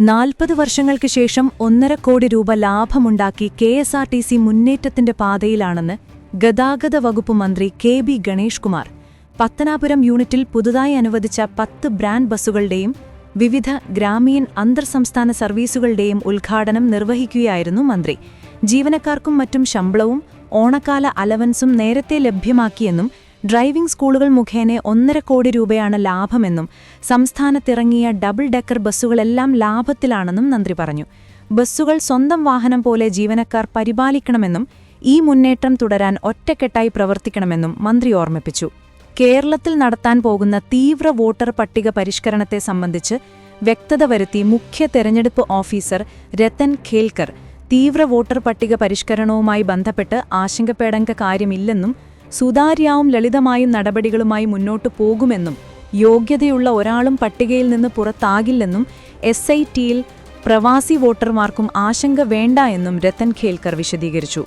നാൽപ്പത് വർഷങ്ങൾക്ക് ശേഷം ഒന്നര കോടി രൂപ ലാഭമുണ്ടാക്കി K S R T C മുന്നേറ്റത്തിന്റെ പാതയിലാണെന്ന് ഗതാഗത വകുപ്പ് മന്ത്രി കെ ബി ഗണേഷ് കുമാർ. പത്തനാപുരം യൂണിറ്റിൽ പുതുതായി അനുവദിച്ച പത്ത് ബ്രാൻഡ് ബസ്സുകളുടെയും വിവിധ ഗ്രാമീൺ അന്തർ സംസ്ഥാന സർവീസുകളുടെയും ഉദ്ഘാടനം നിർവഹിക്കുകയായിരുന്നു മന്ത്രി. ജീവനക്കാർക്കും മറ്റും ശമ്പളവും ഓണക്കാല അലവൻസും നേരത്തെ ലഭ്യമാക്കിയെന്നും ഡ്രൈവിംഗ് സ്കൂളുകൾ മുഖേന ഒന്നര കോടി രൂപയാണ് ലാഭമെന്നും സംസ്ഥാനത്തിറങ്ങിയ ഡബിൾ ഡെക്കർ ബസ്സുകളെല്ലാം ലാഭത്തിലാണെന്നും മന്ത്രി പറഞ്ഞു. ബസ്സുകൾ സ്വന്തം വാഹനം പോലെ ജീവനക്കാർ പരിപാലിക്കണമെന്നും ഈ മുന്നേറ്റം തുടരാൻ ഒറ്റക്കെട്ടായി പ്രവർത്തിക്കണമെന്നും മന്ത്രി ഓർമ്മിപ്പിച്ചു. കേരളത്തിൽ നടത്താൻ പോകുന്ന തീവ്ര വോട്ടർ പട്ടിക പരിഷ്കരണത്തെ സംബന്ധിച്ച് വ്യക്തത വരുത്തി മുഖ്യ തെരഞ്ഞെടുപ്പ് ഓഫീസർ രത്തൻ ഖേൽക്കർ തീവ്ര വോട്ടർ പട്ടിക പരിഷ്കരണവുമായി ബന്ധപ്പെട്ട് ആശങ്കപ്പെടേണ്ട കാര്യമില്ലെന്നും സുതാര്യാവും ലളിതമായും നടപടികളുമായി മുന്നോട്ടു പോകുമെന്നും യോഗ്യതയുള്ള ഒരാളും പട്ടികയിൽ നിന്ന് പുറത്താകില്ലെന്നും എസ് ഐ ടിയിൽ പ്രവാസി വോട്ടർമാർക്കും ആശങ്ക വേണ്ട എന്നും രത്തൻ ഖേൽക്കർ വിശദീകരിച്ചു.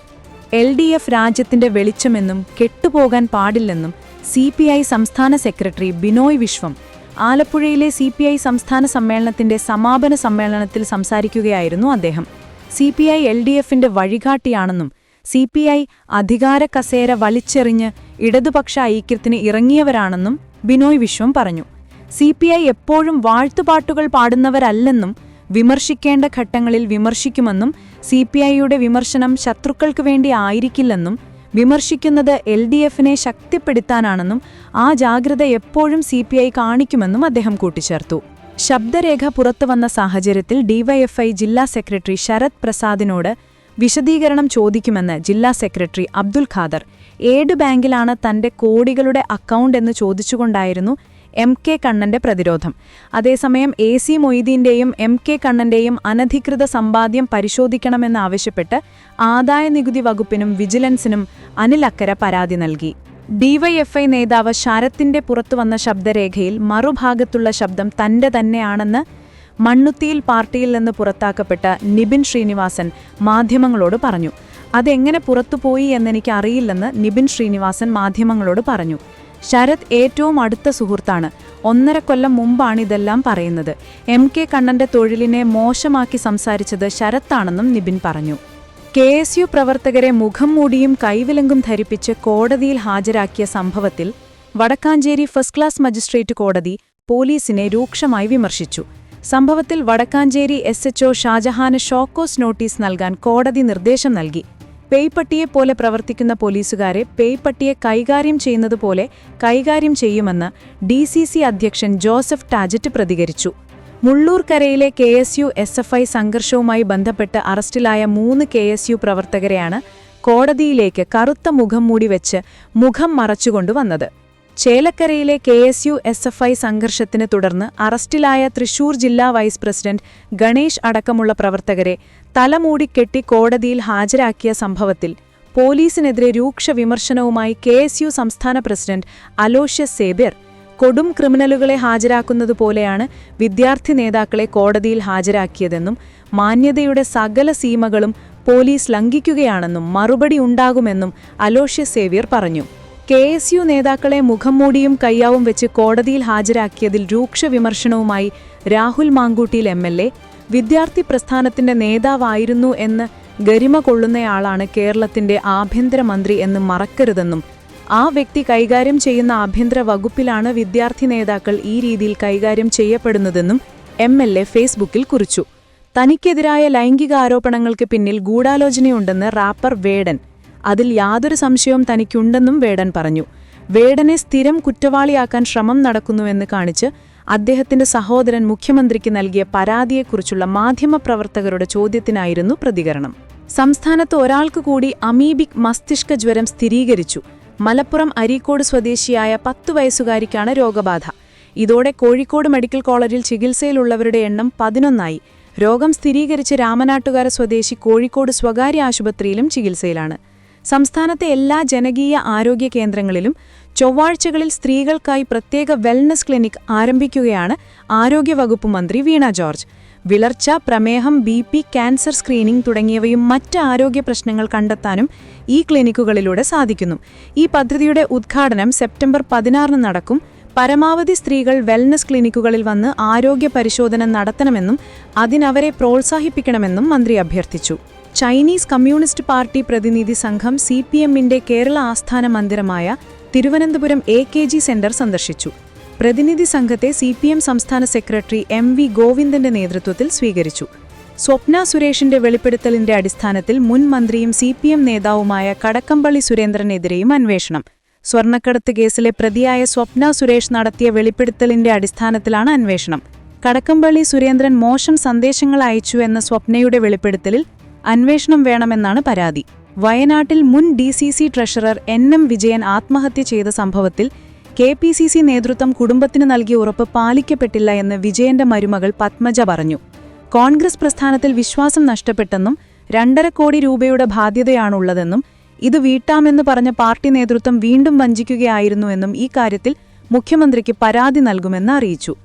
എൽ ഡി എഫ് രാജ്യത്തിന്റെ വെളിച്ചമെന്നും കെട്ടുപോകാൻ പാടില്ലെന്നും സി പി ഐ സംസ്ഥാന സെക്രട്ടറി ബിനോയ് വിശ്വം ആലപ്പുഴയിലെ സി പി ഐ സംസ്ഥാന സമ്മേളനത്തിന്റെ സമാപന സമ്മേളനത്തിൽ സംസാരിക്കുകയായിരുന്നു അദ്ദേഹം. C P I L D എഫിന്റെ വഴികാട്ടിയാണെന്നും സി പി ഐ അധികാര കസേര വലിച്ചെറിഞ്ഞ് ഇടതുപക്ഷ ഐക്യത്തിന് ഇറങ്ങിയവരാണെന്നും ബിനോയ് വിശ്വം പറഞ്ഞു. സി പി ഐ എപ്പോഴും വാഴ്ത്തുപാട്ടുകൾ പാടുന്നവരല്ലെന്നും വിമർശിക്കേണ്ട ഘട്ടങ്ങളിൽ വിമർശിക്കുമെന്നും സി പി ഐയുടെ വിമർശനം ശത്രുക്കൾക്ക് വേണ്ടി ആയിരിക്കില്ലെന്നും വിമർശിക്കുന്നത് എൽ ഡി എഫിനെ ശക്തിപ്പെടുത്താനാണെന്നും ആ ജാഗ്രത എപ്പോഴും സി പി ഐ കാണിക്കുമെന്നും അദ്ദേഹം കൂട്ടിച്ചേർത്തു. ശബ്ദരേഖ പുറത്തുവന്ന സാഹചര്യത്തിൽ ഡിവൈഎഫ്ഐ ജില്ലാ സെക്രട്ടറി ശരത് പ്രസാദിനോട് വിശദീകരണം ചോദിക്കുമെന്ന് ജില്ലാ സെക്രട്ടറി അബ്ദുൽ ഖാദർ. ഏഡ് ബാങ്കിലാണ് തന്റെ കോടികളുടെ അക്കൗണ്ട് എന്ന് ചോദിച്ചുകൊണ്ടായിരുന്നു എം കെ കണ്ണന്റെ പ്രതിരോധം. അതേസമയം എ സി മൊയ്തീന്റെയും എം കെ കണ്ണന്റെയും അനധികൃത സമ്പാദ്യം പരിശോധിക്കണമെന്നാവശ്യപ്പെട്ട് ആദായനികുതി വകുപ്പിനും വിജിലൻസിനും അനിൽ അക്കര പരാതി നൽകി. ഡിവൈഎഫ്ഐ നേതാവ് ശരത്തിന്റെ പുറത്തുവന്ന ശബ്ദരേഖയിൽ മറുഭാഗത്തുള്ള ശബ്ദം തന്റെ തന്നെയാണെന്ന് മണ്ണുത്തിയിൽ പാർട്ടിയിൽ നിന്ന് പുറത്താക്കപ്പെട്ട നിബിൻ ശ്രീനിവാസൻ മാധ്യമങ്ങളോട് പറഞ്ഞു. അതെങ്ങനെ പുറത്തുപോയി എന്നെനിക്ക് അറിയില്ലെന്ന് നിബിൻ ശ്രീനിവാസൻ മാധ്യമങ്ങളോട് പറഞ്ഞു. ശരത് ഏറ്റവും അടുത്ത സുഹൃത്താണ്. ഒന്നര കൊല്ലം മുമ്പാണ് ഇതെല്ലാം പറയുന്നത്. എം കെ കണ്ണന്റെ തൊഴിലിനെ മോശമാക്കി സംസാരിച്ചത് ശരത്താണെന്നും നിബിൻ പറഞ്ഞു. കെ എസ് യു പ്രവർത്തകരെ മുഖം മൂടിയും കൈവിലങ്കും ധരിപ്പിച്ച് കോടതിയിൽ ഹാജരാക്കിയ സംഭവത്തിൽ വടക്കാഞ്ചേരി ഫസ്റ്റ് ക്ലാസ് മജിസ്ട്രേറ്റ് കോടതി പോലീസിനെ രൂക്ഷമായി വിമർശിച്ചു. സംഭവത്തിൽ വടക്കാഞ്ചേരി എസ് എച്ച്ഒ ഷാജഹാന് ഷോക്കോസ് നോട്ടീസ് നൽകാൻ കോടതി നിർദ്ദേശം നൽകി. പേയ്പട്ടിയെപ്പോലെ പ്രവർത്തിക്കുന്ന പോലീസുകാരെ പേയ്പട്ടിയെ കൈകാര്യം ചെയ്യുന്നതുപോലെ കൈകാര്യം ചെയ്യുമെന്ന് ഡി അധ്യക്ഷൻ ജോസഫ് ടാജറ്റ് പ്രതികരിച്ചു. മുള്ളൂർക്കരയിലെ K S U S F I സംഘർഷവുമായി ബന്ധപ്പെട്ട് അറസ്റ്റിലായ മൂന്ന് കെ എസ് യു പ്രവർത്തകരെയാണ് കോടതിയിലേക്ക് കറുത്ത മുഖം മൂടി വെച്ച് മുഖം മറച്ചുകൊണ്ടുവന്നത്. ചേലക്കരയിലെ K S U S F I സംഘർഷത്തിന് തുടർന്ന് അറസ്റ്റിലായ തൃശൂർ ജില്ലാ വൈസ് പ്രസിഡന്റ് ഗണേഷ് അടക്കമുള്ള പ്രവർത്തകരെ തലമൂടിക്കെട്ടി കോടതിയിൽ ഹാജരാക്കിയ സംഭവത്തിൽ പോലീസിനെതിരെ രൂക്ഷ വിമർശനവുമായി കെ എസ് യു സംസ്ഥാന പ്രസിഡന്റ് അലോഷ്യസ് സേബ്യർ കൊടും ക്രിമിനലുകളെ ഹാജരാക്കുന്നതുപോലെയാണ് വിദ്യാർത്ഥി നേതാക്കളെ കോടതിയിൽ ഹാജരാക്കിയതെന്നും മാന്യതയുടെ സകല സീമകളും പോലീസ് ലംഘിക്കുകയാണെന്നും മറുപടി ഉണ്ടാകുമെന്നും അലോഷ്യ സേവ്യർ പറഞ്ഞു. കെ എസ് യു നേതാക്കളെ മുഖം മൂടിയും കയ്യാവും വെച്ച് കോടതിയിൽ ഹാജരാക്കിയതിൽ രൂക്ഷ വിമർശനവുമായി Rahul Mamkootathil M L A വിദ്യാർത്ഥി പ്രസ്ഥാനത്തിന്റെ നേതാവായിരുന്നു എന്ന് ഗരിമ കൊള്ളുന്നയാളാണ് കേരളത്തിന്റെ ആഭ്യന്തരമന്ത്രി എന്ന് മറക്കരുതെന്നും ആ വ്യക്തി കൈകാര്യം ചെയ്യുന്ന ആഭ്യന്തര വകുപ്പിലാണ് വിദ്യാർത്ഥി നേതാക്കൾ ഈ രീതിയിൽ കൈകാര്യം ചെയ്യപ്പെടുന്നതെന്നും എം എൽ എ ഫേസ്ബുക്കിൽ കുറിച്ചു. തനിക്കെതിരായ ലൈംഗിക ആരോപണങ്ങൾക്ക് പിന്നിൽ ഗൂഢാലോചനയുണ്ടെന്ന് റാപ്പർ വേഡൻ അതിൽ യാതൊരു സംശയവും തനിക്കുണ്ടെന്നും വേടൻ പറഞ്ഞു. വേടനെ സ്ഥിരം കുറ്റവാളിയാക്കാൻ ശ്രമം നടക്കുന്നുവെന്ന് കാണിച്ച് അദ്ദേഹത്തിന്റെ സഹോദരൻ മുഖ്യമന്ത്രിക്ക് നൽകിയ പരാതിയെക്കുറിച്ചുള്ള മാധ്യമപ്രവർത്തകരുടെ ചോദ്യത്തിനായിരുന്നു പ്രതികരണം. സംസ്ഥാനത്ത് ഒരാൾക്ക് കൂടി അമീബിക് മസ്തിഷ്ക ജ്വരം സ്ഥിരീകരിച്ചു. മലപ്പുറം അരീക്കോട് സ്വദേശിയായ പത്തു വയസ്സുകാരിക്കാണ് രോഗബാധ. ഇതോടെ കോഴിക്കോട് മെഡിക്കൽ കോളേജിൽ ചികിത്സയിലുള്ളവരുടെ എണ്ണം പതിനൊന്നായി. രോഗം സ്ഥിരീകരിച്ച് രാമനാട്ടുകാര സ്വദേശി കോഴിക്കോട് സ്വകാര്യ ആശുപത്രിയിലും ചികിത്സയിലാണ്. സംസ്ഥാനത്തെ എല്ലാ ജനകീയ ആരോഗ്യ കേന്ദ്രങ്ങളിലും ചൊവ്വാഴ്ചകളിൽ സ്ത്രീകൾക്കായി പ്രത്യേക വെൽനസ് ക്ലിനിക് ആരംഭിക്കുകയാണ് ആരോഗ്യവകുപ്പ് മന്ത്രി വീണ ജോർജ്. വിളർച്ച പ്രമേഹം ബി പി ക്യാൻസർ സ്ക്രീനിംഗ് തുടങ്ങിയവയും മറ്റ് ആരോഗ്യ പ്രശ്നങ്ങൾ കണ്ടെത്താനും ഈ ക്ലിനിക്കുകളിലൂടെ സാധിക്കുന്നു. ഈ പദ്ധതിയുടെ ഉദ്ഘാടനം സെപ്റ്റംബർ പതിനാറിന് നടക്കും. പരമാവധി സ്ത്രീകൾ വെൽനസ് ക്ലിനിക്കുകളിൽ വന്ന് ആരോഗ്യ പരിശോധന നടത്തണമെന്നും അതിനവരെ പ്രോത്സാഹിപ്പിക്കണമെന്നും മന്ത്രി അഭ്യർത്ഥിച്ചു. ചൈനീസ് കമ്മ്യൂണിസ്റ്റ് പാർട്ടി പ്രതിനിധി സംഘം സി പി എമ്മിന്റെ കേരള ആസ്ഥാന മന്ദിരമായ Thiruvananthapuram A K G centre സന്ദർശിച്ചു. പ്രതിനിധി സംഘത്തെ സി പി എം സംസ്ഥാന സെക്രട്ടറി എം വി ഗോവിന്ദന്റെ നേതൃത്വത്തിൽ സ്വീകരിച്ചു. സ്വപ്ന സുരേഷിന്റെ വെളിപ്പെടുത്തലിന്റെ അടിസ്ഥാനത്തിൽ മുൻ മന്ത്രിയും സി പി എം നേതാവുമായ കടക്കമ്പള്ളി സുരേന്ദ്രനെതിരെയും അന്വേഷണം. സ്വർണക്കടത്ത് കേസിലെ പ്രതിയായ സ്വപ്ന സുരേഷ് നടത്തിയ വെളിപ്പെടുത്തലിന്റെ അടിസ്ഥാനത്തിലാണ് അന്വേഷണം. കടക്കമ്പള്ളി സുരേന്ദ്രൻ മോശം സന്ദേശങ്ങൾ അയച്ചു എന്ന സ്വപ്നയുടെ വെളിപ്പെടുത്തലിൽ അന്വേഷണം വേണമെന്നാണ് പരാതി. വയനാട്ടിൽ മുൻ D C C treasurer N M Vijayan ആത്മഹത്യ ചെയ്ത സംഭവത്തിൽ കെ പി സി സി നേതൃത്വം കുടുംബത്തിന് നൽകിയ ഉറപ്പ് പാലിക്കപ്പെട്ടില്ല എന്ന് വിജയന്റെ മരുമകൾ പത്മജ പറഞ്ഞു. കോൺഗ്രസ് പ്രസ്ഥാനത്തിൽ വിശ്വാസം നഷ്ടപ്പെട്ടെന്നും രണ്ടര കോടി രൂപയുടെ ബാധ്യതയാണുള്ളതെന്നും ഇത് വീട്ടാമെന്ന് പറഞ്ഞ പാർട്ടി നേതൃത്വം വീണ്ടും വഞ്ചിക്കുകയായിരുന്നുവെന്നും ഈ കാര്യത്തിൽ മുഖ്യമന്ത്രിക്ക് പരാതി നൽകുമെന്ന് അറിയിച്ചു.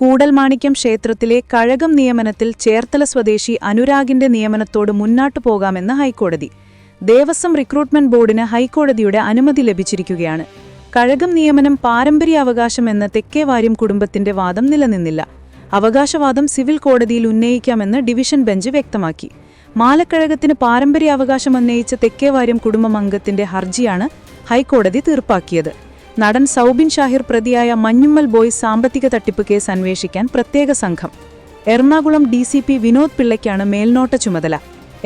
കൂടൽമാണിക്യം ക്ഷേത്രത്തിലെ കഴകം നിയമനത്തിൽ ചേർത്തല സ്വദേശി അനുരാഗിന്റെ നിയമനത്തോട് മുന്നോട്ടു പോകാമെന്ന് ഹൈക്കോടതി. ദേവസ്വം റിക്രൂട്ട്മെന്റ് ബോർഡിന് ഹൈക്കോടതിയുടെ അനുമതി ലഭിച്ചിരിക്കുകയാണ്. കഴകം നിയമനം പാരമ്പര്യാവകാശമെന്ന തെക്കേവാര്യം കുടുംബത്തിന്റെ വാദം നിലനിന്നില്ല. അവകാശവാദം സിവിൽ കോടതിയിൽ ഉന്നയിക്കാമെന്ന് ഡിവിഷൻ ബെഞ്ച് വ്യക്തമാക്കി. മാലക്കഴകത്തിന് പാരമ്പര്യാവകാശം ഉന്നയിച്ച തെക്കേവാര്യം കുടുംബം അംഗത്തിന്റെ ഹർജിയാണ് ഹൈക്കോടതി തീർപ്പാക്കിയത്. നടൻ സൗബിൻ ഷാഹിർ പ്രതിയായ മഞ്ഞുമ്മൽ ബോയ് സാമ്പത്തിക തട്ടിപ്പ് കേസ് അന്വേഷിക്കാൻ പ്രത്യേക സംഘം. Ernakulam D C P Vinod പിള്ളയ്ക്കാണ് മേൽനോട്ട ചുമതല.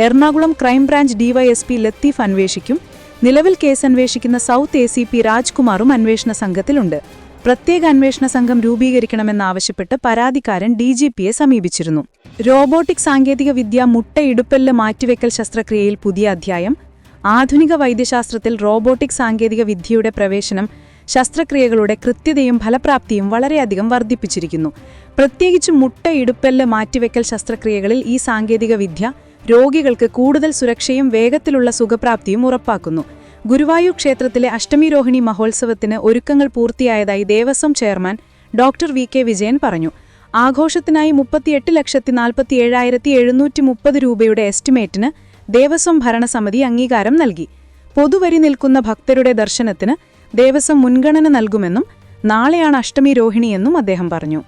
എറണാകുളം ക്രൈംബ്രാഞ്ച് ഡിവൈഎസ്പി ലത്തീഫ് അന്വേഷിക്കും. നിലവിൽ കേസ് അന്വേഷിക്കുന്ന സൗത്ത് എ സി പി രാജ്കുമാറും അന്വേഷണ സംഘത്തിലുണ്ട്. പ്രത്യേക അന്വേഷണ സംഘം രൂപീകരിക്കണമെന്നാവശ്യപ്പെട്ട് പരാതിക്കാരൻ ഡി ജി പിയെ സമീപിച്ചിരുന്നു. റോബോട്ടിക് സാങ്കേതിക വിദ്യ മുട്ടയിടുപ്പല്ല് മാറ്റിവെക്കൽ ശസ്ത്രക്രിയയിൽ പുതിയ അധ്യായം. ആധുനിക വൈദ്യശാസ്ത്രത്തിൽ റോബോട്ടിക് സാങ്കേതിക വിദ്യയുടെ പ്രവേശനം ശസ്ത്രക്രിയകളുടെ കൃത്യതയും ഫലപ്രാപ്തിയും വളരെയധികം വർദ്ധിപ്പിച്ചിരിക്കുന്നു. പ്രത്യേകിച്ച് മുട്ട ഇടുപ്പല്ല് മാറ്റിവെക്കൽ ശസ്ത്രക്രിയകളിൽ ഈ സാങ്കേതിക വിദ്യ രോഗികൾക്ക് കൂടുതൽ സുരക്ഷയും വേഗത്തിലുള്ള സുഖപ്രാപ്തിയും ഉറപ്പാക്കുന്നു. ഗുരുവായൂർ ക്ഷേത്രത്തിലെ അഷ്ടമിരോഹിണി മഹോത്സവത്തിന് ഒരുക്കങ്ങൾ പൂർത്തിയായതായി Devaswom chairman doctor V. K. Vijayan പറഞ്ഞു. ആഘോഷത്തിനായി മുപ്പത്തിയെട്ട് ലക്ഷത്തി നാൽപ്പത്തി ഏഴായിരത്തി എഴുന്നൂറ്റി മുപ്പത് രൂപയുടെ എസ്റ്റിമേറ്റിന് ദേവസ്വം ഭരണസമിതി അംഗീകാരം നൽകി. പൊതുവരി നിൽക്കുന്ന ഭക്തരുടെ ദർശനത്തിന് ദേവസ്വം മുൻഗണന നൽകുമെന്നും നാളെയാണ് അഷ്ടമി രോഹിണിയെന്നും അദ്ദേഹം പറഞ്ഞു